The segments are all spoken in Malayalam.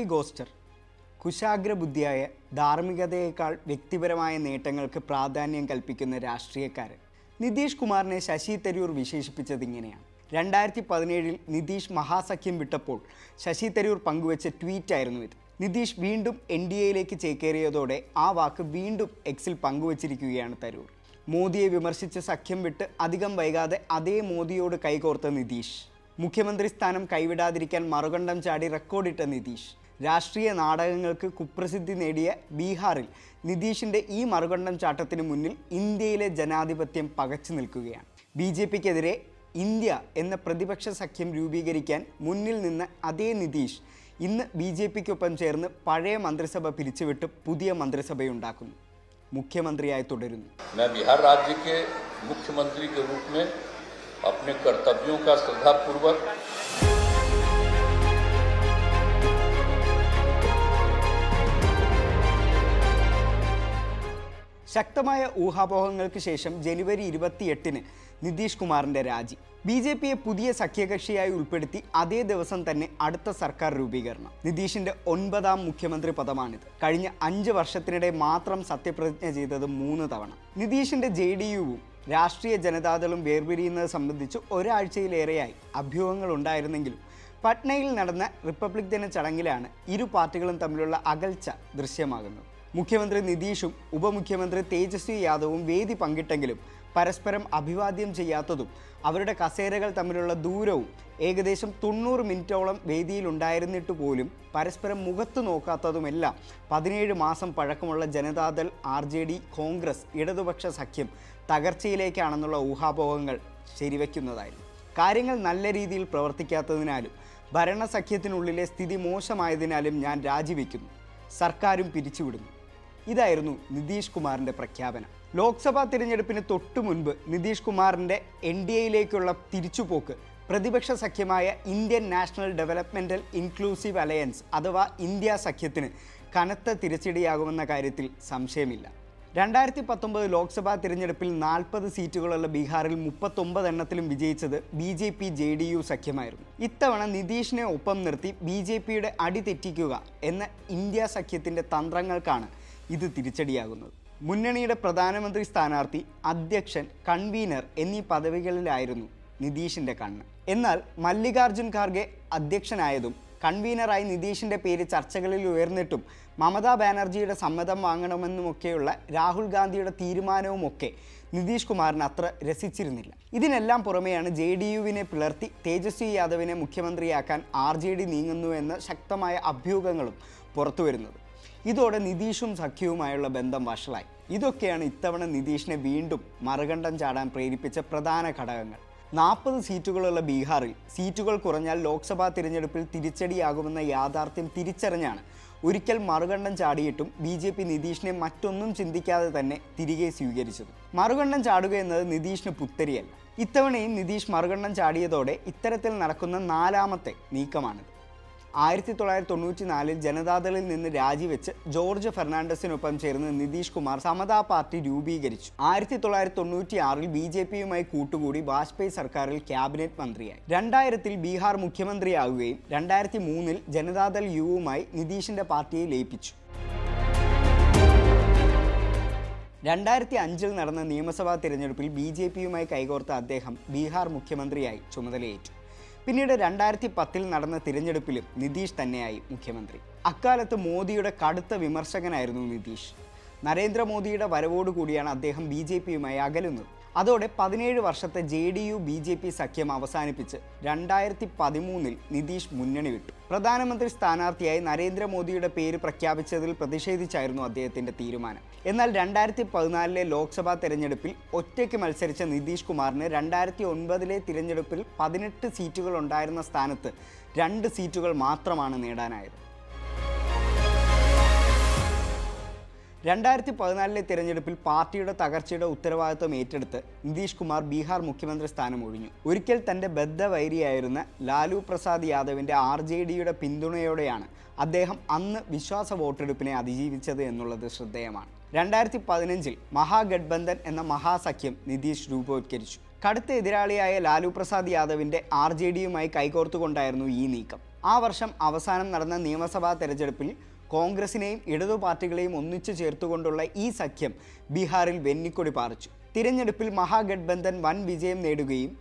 മോഡി ഗോസ്റ്റർ കുശാഗ്രബുദ്ധിയായ ധാർമ്മികതയേക്കാൾ വ്യക്തിപരമായ നേട്ടങ്ങൾക്ക് പ്രാധാന്യം കൽപ്പിക്കുന്ന രാഷ്ട്രീയക്കാരൻ നിതീഷ് കുമാറിനെ ശശി തരൂർ വിശേഷിപ്പിച്ചത് ഇങ്ങനെയാണ്. രണ്ടായിരത്തി പതിനേഴിൽ നിതീഷ് മഹാസഖ്യം വിട്ടപ്പോൾ ശശി തരൂർ പങ്കുവച്ച ട്വീറ്റായിരുന്നു ഇത്. നിതീഷ് വീണ്ടും എൻ ഡി എയിലേക്ക് ചേക്കേറിയതോടെ ആ വാക്ക് വീണ്ടും എക്സിൽ പങ്കുവച്ചിരിക്കുകയാണ് തരൂർ. മോദിയെ വിമർശിച്ച് സഖ്യം വിട്ട് അധികം വൈകാതെ അതേ മോദിയോട് കൈകോർത്ത നിതീഷ്. മുഖ്യമന്ത്രി സ്ഥാനം കൈവിടാതിരിക്കാൻ മറുകണ്ഠം ചാടി റെക്കോർഡിട്ട നിതീഷ്. രാഷ്ട്രീയ നാടകങ്ങൾക്ക് കുപ്രസിദ്ധി നേടിയ ബീഹാറിൽ നിതീഷിന്റെ ഈ മറുകണ്ഠം ചാട്ടത്തിന് മുന്നിൽ ഇന്ത്യയിലെ ജനാധിപത്യം പകച്ചു നിൽക്കുകയാണ്. ബി ജെ പിക്കെതിരെ ഇന്ത്യ എന്ന പ്രതിപക്ഷ സഖ്യം രൂപീകരിക്കാൻ മുന്നിൽ നിന്ന് അതേ നിതീഷ് ഇന്ന് ബി ജെ പിക്കൊപ്പം ചേർന്ന് പഴയ മന്ത്രിസഭ പിരിച്ചുവിട്ട് പുതിയ മന്ത്രിസഭയുണ്ടാക്കുന്നു. മുഖ്യമന്ത്രിയായി തുടരുന്നു. മുഖ്യമന്ത്രി ശ്രദ്ധാപൂർവം ശക്തമായ ഊഹാപോഹങ്ങൾക്ക് ശേഷം ജനുവരി ഇരുപത്തിയെട്ടിന് നിതീഷ് കുമാറിന്റെ രാജി. ബി ജെ പിയെ പുതിയ സഖ്യകക്ഷിയായി ഉൾപ്പെടുത്തി അതേ ദിവസം തന്നെ അടുത്ത സർക്കാർ രൂപീകരണം. നിതീഷിന്റെ ഒൻപതാം മുഖ്യമന്ത്രി പദമാണിത്. കഴിഞ്ഞ അഞ്ച് വർഷത്തിനിടെ മാത്രം സത്യപ്രതിജ്ഞ ചെയ്തത് മൂന്ന് തവണ. നിതീഷിന്റെ ജെ ഡി യുവും രാഷ്ട്രീയ ജനതാദളും വേർപിരിയുന്നത് സംബന്ധിച്ച് ഒരാഴ്ചയിലേറെയായി അഭ്യൂഹങ്ങൾ ഉണ്ടായിരുന്നെങ്കിലും പട്നയിൽ നടന്ന റിപ്പബ്ലിക് ദിന ചടങ്ങിലാണ് ഇരു പാർട്ടികളും തമ്മിലുള്ള അകൽച്ച ദൃശ്യമാകുന്നത്. മുഖ്യമന്ത്രി നിതീഷും ഉപമുഖ്യമന്ത്രി തേജസ്വി യാദവും വേദി പങ്കിട്ടെങ്കിലും പരസ്പരം അഭിവാദ്യം ചെയ്യാത്തതും അവരുടെ കസേരകൾ തമ്മിലുള്ള ദൂരവും ഏകദേശം തൊണ്ണൂറ് മിനിറ്റോളം വേദിയിലുണ്ടായിരുന്നിട്ട് പോലും പരസ്പരം മുഖത്ത് നോക്കാത്തതുമെല്ലാം പതിനേഴ് മാസം പഴക്കമുള്ള Janata Dal R J D Congress ഇടതുപക്ഷ സഖ്യം തകർച്ചയിലേക്കാണെന്നുള്ള ഊഹാപോഹങ്ങൾ ശരിവയ്ക്കുന്നതായിരുന്നു കാര്യങ്ങൾ നല്ല രീതിയിൽ പ്രവർത്തിക്കാത്തതിനാലും ഭരണസഖ്യത്തിനുള്ളിലെ സ്ഥിതി മോശമായതിനാലും ഞാൻ രാജിവെക്കുന്നു. സർക്കാരും പിരിച്ചുവിടുന്നു. ഇതായിരുന്നു നിതീഷ് കുമാറിന്റെ പ്രഖ്യാപനം. ലോക്സഭാ തിരഞ്ഞെടുപ്പിന് തൊട്ടു മുൻപ് നിതീഷ് കുമാറിന്റെ എൻ ഡി എയിലേക്കുള്ള തിരിച്ചുപോക്ക് പ്രതിപക്ഷ സഖ്യമായ Indian National Developmental Inclusive Alliance അഥവാ ഇന്ത്യ സഖ്യത്തിന് കനത്ത തിരച്ചടിയാകുമെന്ന കാര്യത്തിൽ സംശയമില്ല. രണ്ടായിരത്തി പത്തൊമ്പത് ലോക്സഭാ തിരഞ്ഞെടുപ്പിൽ നാൽപ്പത് സീറ്റുകളുള്ള ബീഹാറിൽ മുപ്പത്തൊമ്പത് എണ്ണത്തിലും വിജയിച്ചത് B J P J D U സഖ്യമായിരുന്നു. ഇത്തവണ നിതീഷിനെ ഒപ്പം നിർത്തി ബി ജെ പിയുടെ അടി തെറ്റിക്കുക എന്ന ഇന്ത്യ സഖ്യത്തിന്റെ തന്ത്രങ്ങൾക്കാണ് ഇത് തിരിച്ചടിയാകുന്നത്. മുന്നണിയുടെ പ്രധാനമന്ത്രി സ്ഥാനാർത്ഥി അധ്യക്ഷൻ കൺവീനർ എന്നീ പദവികളിലായിരുന്നു നിതീഷിന്റെ കണ്ണ്. എന്നാൽ മല്ലികാർജുൻ ഖാർഗെ അധ്യക്ഷനായതും കൺവീനറായി നിതീഷിന്റെ പേര് ചർച്ചകളിൽ ഉയർന്നിട്ടും മമതാ ബാനർജിയുടെ സമ്മതം വാങ്ങണമെന്നുമൊക്കെയുള്ള രാഹുൽ ഗാന്ധിയുടെ തീരുമാനവുമൊക്കെ നിതീഷ് കുമാറിന് അത്ര രസിച്ചിരുന്നില്ല. ഇതിനെല്ലാം പുറമെയാണ് ജെ ഡി യുവിനെ പിളർത്തി തേജസ്വി യാദവിനെ മുഖ്യമന്ത്രിയാക്കാൻ ആർ ജെ ഡി നീങ്ങുന്നുവെന്ന ശക്തമായ അഭ്യൂഹങ്ങളും പുറത്തു വരുന്നത് ഇതോടെ നിതീഷും സഖ്യവുമായുള്ള ബന്ധം വഷളായി. ഇതൊക്കെയാണ് ഇത്തവണ നിതീഷിനെ വീണ്ടും മറുകണ്ഠം ചാടാൻ പ്രേരിപ്പിച്ച പ്രധാന ഘടകങ്ങൾ. നാൽപ്പത് സീറ്റുകളുള്ള ബീഹാറിൽ സീറ്റുകൾ കുറഞ്ഞാൽ ലോക്സഭാ തിരഞ്ഞെടുപ്പിൽ തിരിച്ചടിയാകുമെന്ന യാഥാർത്ഥ്യം തിരിച്ചറിഞ്ഞാണ് ഒരിക്കൽ മറുകണ്ഠം ചാടിയിട്ടും ബി ജെ പി നിതീഷിനെ മറ്റൊന്നും ചിന്തിക്കാതെ തന്നെ തിരികെ സ്വീകരിച്ചത്. മറുകണ്ഠം ചാടുക എന്നത് നിതീഷിന് പുത്തരിയല്ല. ഇത്തവണയും നിതീഷ് മറുകണ്ഠം ചാടിയതോടെ ഇത്തരത്തിൽ നടക്കുന്ന നാലാമത്തെ നീക്കമാണിത്. ആയിരത്തി തൊള്ളായിരത്തി തൊണ്ണൂറ്റി നാലിൽ ജനതാദളിൽ നിന്ന് രാജിവെച്ച് ജോർജ് ഫെർണാണ്ടസിനൊപ്പം ചേർന്ന് നിതീഷ് കുമാർ സമതാ പാർട്ടി രൂപീകരിച്ചു. ആയിരത്തി തൊള്ളായിരത്തി തൊണ്ണൂറ്റി ആറിൽ ബി ജെ പിയുമായി കൂട്ടുകൂടി വാജ്പേയി സർക്കാരിൽ ക്യാബിനറ്റ് മന്ത്രിയായി. രണ്ടായിരത്തിൽ ബീഹാർ മുഖ്യമന്ത്രിയാവുകയും രണ്ടായിരത്തി മൂന്നിൽ ജനതാദൾ യുവുമായി നിതീഷിന്റെ പാർട്ടിയെ ലയിപ്പിച്ചു. രണ്ടായിരത്തി അഞ്ചിൽ നടന്ന നിയമസഭാ തിരഞ്ഞെടുപ്പിൽ ബി ജെ പിയുമായി കൈകോർത്ത അദ്ദേഹം ബീഹാർ മുഖ്യമന്ത്രിയായി ചുമതലയേറ്റു. പിന്നീട് രണ്ടായിരത്തി പത്തിൽ നടന്ന തിരഞ്ഞെടുപ്പിലും നിതീഷ് തന്നെയായി മുഖ്യമന്ത്രി. അക്കാലത്ത് മോദിയുടെ കടുത്ത വിമർശകനായിരുന്നു നിതീഷ്. നരേന്ദ്രമോദിയുടെ വരവോടുകൂടിയാണ് അദ്ദേഹം ബി ജെ പിയുമായി അകലുന്നത്. അതോടെ പതിനേഴ് വർഷത്തെ J D U B J P സഖ്യം അവസാനിപ്പിച്ച് രണ്ടായിരത്തി പതിമൂന്നിൽ നിതീഷ് മുന്നണി വിട്ടു. പ്രധാനമന്ത്രി സ്ഥാനാർത്ഥിയായി നരേന്ദ്രമോദിയുടെ പേര് പ്രഖ്യാപിച്ചതിൽ പ്രതിഷേധിച്ചായിരുന്നു അദ്ദേഹത്തിന്റെ തീരുമാനം. എന്നാൽ രണ്ടായിരത്തി പതിനാലിലെ ലോക്സഭാ തെരഞ്ഞെടുപ്പിൽ ഒറ്റയ്ക്ക് മത്സരിച്ച നിതീഷ് കുമാറിന് രണ്ടായിരത്തി ഒൻപതിലെ തിരഞ്ഞെടുപ്പിൽ പതിനെട്ട് സീറ്റുകൾ ഉണ്ടായിരുന്ന സ്ഥാനത്ത് രണ്ട് സീറ്റുകൾ മാത്രമാണ് നേടാനായത്. രണ്ടായിരത്തി പതിനാലിലെ തിരഞ്ഞെടുപ്പിൽ പാർട്ടിയുടെ തകർച്ചയുടെ ഉത്തരവാദിത്വം ഏറ്റെടുത്ത് നിതീഷ് കുമാർ ബീഹാർ മുഖ്യമന്ത്രി സ്ഥാനം ഒഴിഞ്ഞു. ഒരിക്കൽ തന്റെ ബദ്ധവൈരിയായിരുന്ന ലാലു പ്രസാദ് യാദവിന്റെ ആർ ജെ ഡിയുടെ പിന്തുണയോടെയാണ് അദ്ദേഹം അന്ന് വിശ്വാസ വോട്ടെടുപ്പിനെ അതിജീവിച്ചത് എന്നുള്ളത് ശ്രദ്ധേയമാണ്. രണ്ടായിരത്തി പതിനഞ്ചിൽ മഹാഗഡ്ബന്ധൻ എന്ന മഹാസഖ്യം നിതീഷ് രൂപവത്കരിച്ചു. കടുത്ത എതിരാളിയായ ലാലു പ്രസാദ് യാദവിന്റെ ആർ ജെ ഡിയുമായി കൈകോർത്തുകൊണ്ടായിരുന്നു ഈ നീക്കം. ആ വർഷം അവസാനം നടന്ന നിയമസഭാ തെരഞ്ഞെടുപ്പിൽ കോൺഗ്രസിനെയും ഇടതു പാർട്ടികളെയും ഒന്നിച്ചു ചേർത്തുകൊണ്ടുള്ള ഈ സഖ്യം ബീഹാറിൽ വെന്നിക്കൊടി പാറിച്ചു. തിരഞ്ഞെടുപ്പിൽ മഹാഗഡ്ബന്ധൻ വൻ വിജയം നേടുകയും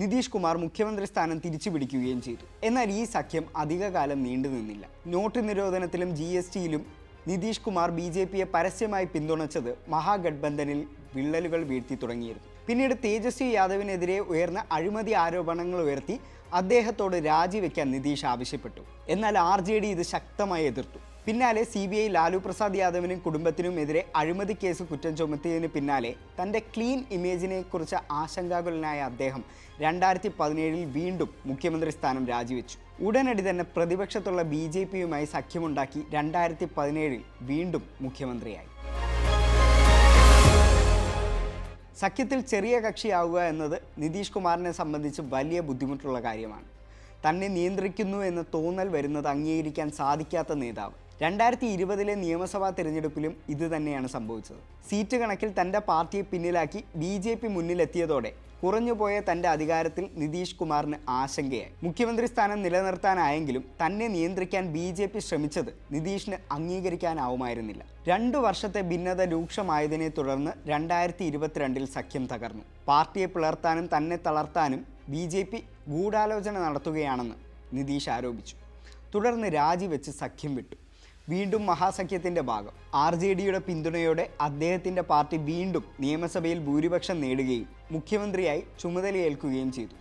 നിതീഷ് കുമാർ മുഖ്യമന്ത്രി സ്ഥാനം തിരിച്ചു പിടിക്കുകയും ചെയ്തു. എന്നാൽ ഈ സഖ്യം അധികകാലം നീണ്ടു നിന്നില്ല. നോട്ട് നിരോധനത്തിലും ജി എസ് ടിയിലും നിതീഷ് കുമാർ ബി ജെ പിയെ പരസ്യമായി പിന്തുണച്ചത് മഹാഗഡ്ബന്ധനിൽ വിള്ളലുകൾ വീഴ്ത്തി തുടങ്ങിയിരുന്നു. പിന്നീട് തേജസ്വി യാദവിനെതിരെ ഉയർന്ന അഴിമതി ആരോപണങ്ങൾ ഉയർത്തി അദ്ദേഹത്തോട് രാജിവെക്കാൻ നിതീഷ് ആവശ്യപ്പെട്ടു. എന്നാൽ ആർ ജെ ഡി ഇത് ശക്തമായി എതിർത്തു. പിന്നാലെ C B I Lalu Prasad യാദവിനും കുടുംബത്തിനും എതിരെ അഴിമതി കേസ് കുറ്റം ചുമത്തിയതിന് പിന്നാലെ തന്റെ ക്ലീൻ ഇമേജിനെ കുറിച്ച് ആശങ്കാകുലനായ അദ്ദേഹം രണ്ടായിരത്തി പതിനേഴിൽ വീണ്ടും മുഖ്യമന്ത്രി സ്ഥാനം രാജിവെച്ചു. ഉടനടി തന്നെ പ്രതിപക്ഷത്തുള്ള ബി ജെ പിയുമായി സഖ്യമുണ്ടാക്കി രണ്ടായിരത്തി പതിനേഴിൽ വീണ്ടും മുഖ്യമന്ത്രിയായി. സഖ്യത്തിൽ ചെറിയ കക്ഷിയാവുക എന്നത് നിതീഷ് കുമാറിനെ സംബന്ധിച്ച് വലിയ ബുദ്ധിമുട്ടുള്ള കാര്യമാണ്. തന്നെ നിയന്ത്രിക്കുന്നു എന്ന് തോന്നൽ വരുന്നത് അംഗീകരിക്കാൻ സാധിക്കാത്ത നേതാവ്. രണ്ടായിരത്തി ഇരുപതിലെ നിയമസഭാ തിരഞ്ഞെടുപ്പിലും ഇത് തന്നെയാണ് സംഭവിച്ചത്. സീറ്റ് കണക്കിൽ തന്റെ പാർട്ടിയെ പിന്നിലാക്കി ബി ജെ പി മുന്നിലെത്തിയതോടെ കുറഞ്ഞുപോയ തന്റെ അധികാരത്തിൽ നിതീഷ് കുമാറിന് ആശങ്കയായി. മുഖ്യമന്ത്രി സ്ഥാനം നിലനിർത്താനായെങ്കിലും തന്നെ നിയന്ത്രിക്കാൻ ബി ജെ പി ശ്രമിച്ചത് നിതീഷിന് അംഗീകരിക്കാനാവുമായിരുന്നില്ല. രണ്ടു വർഷത്തെ ഭിന്നത രൂക്ഷമായതിനെ തുടർന്ന് രണ്ടായിരത്തി ഇരുപത്തിരണ്ടിൽ സഖ്യം തകർന്നു. പാർട്ടിയെ പിളർത്താനും തന്നെ തളർത്താനും ബി ജെ പി ഗൂഢാലോചന നടത്തുകയാണെന്ന് നിതീഷ് ആരോപിച്ചു. തുടർന്ന് രാജിവെച്ച് സഖ്യം വിട്ടു. വീണ്ടും മഹാസഖ്യത്തിന്റെ ഭാഗം. ആർ ജെ ഡിയുടെ പിന്തുണയോടെ അദ്ദേഹത്തിന്റെ പാർട്ടി വീണ്ടും നിയമസഭയിൽ ഭൂരിപക്ഷം നേടുകയും മുഖ്യമന്ത്രിയായി ചുമതലയേൽക്കുകയും ചെയ്തു.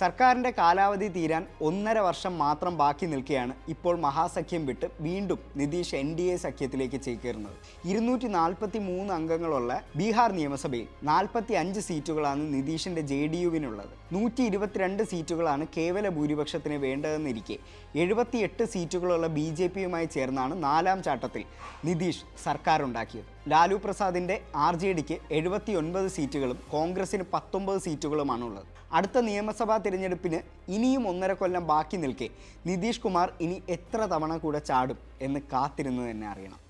സർക്കാരിന്റെ കാലാവധി തീരാൻ ഒന്നര വർഷം മാത്രം ബാക്കി നിൽക്കെയാണ് ഇപ്പോൾ മഹാസഖ്യം വിട്ട് വീണ്ടും നിതീഷ് എൻ ഡി എ സഖ്യത്തിലേക്ക് ചേക്കേറുന്നത്. ഇരുന്നൂറ്റി നാൽപ്പത്തി മൂന്ന് അംഗങ്ങളുള്ള ബീഹാർ നിയമസഭയിൽ നാൽപ്പത്തി അഞ്ച് സീറ്റുകളാണ് നിതീഷിന്റെ ജെ ഡി യുവിനുള്ളത്. നൂറ്റി ഇരുപത്തിരണ്ട് സീറ്റുകളാണ് കേവല ഭൂരിപക്ഷത്തിന് വേണ്ടതെന്നിരിക്കെ. എഴുപത്തിയെട്ട് സീറ്റുകളുള്ള ബി ജെ പിയുമായി ചേർന്നാണ് നാലാം ചാട്ടത്തിൽ നിതീഷ് സർക്കാർ ഉണ്ടാക്കിയത് ലാലു പ്രസാദിന്റെ ആർ ജെ ഡിക്ക് എഴുപത്തി ഒൻപത് സീറ്റുകളും കോൺഗ്രസിന് പത്തൊമ്പത് സീറ്റുകളുമാണുള്ളത്. അടുത്ത നിയമസഭാ തിരഞ്ഞെടുപ്പിന് ഇനിയും ഒന്നര കൊല്ലം ബാക്കി നിൽക്കെ നിതീഷ് കുമാർ ഇനി എത്ര തവണ കൂടെ ചാടും എന്ന് കാത്തിരുന്ന് തന്നെ അറിയണം.